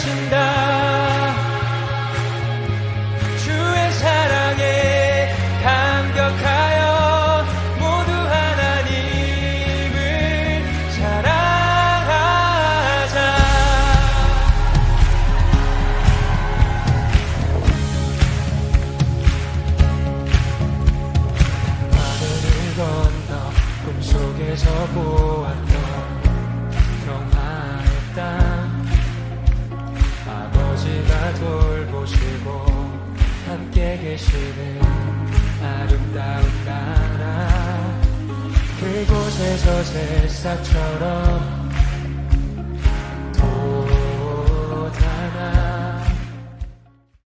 하신다. 주의 사랑에 감격하여 모두 하나님을 사랑하자. 하늘을 건너 꿈속에서 보았 돌보시고 함께 계시는 아름다운 나라. 그곳에서 새싹처럼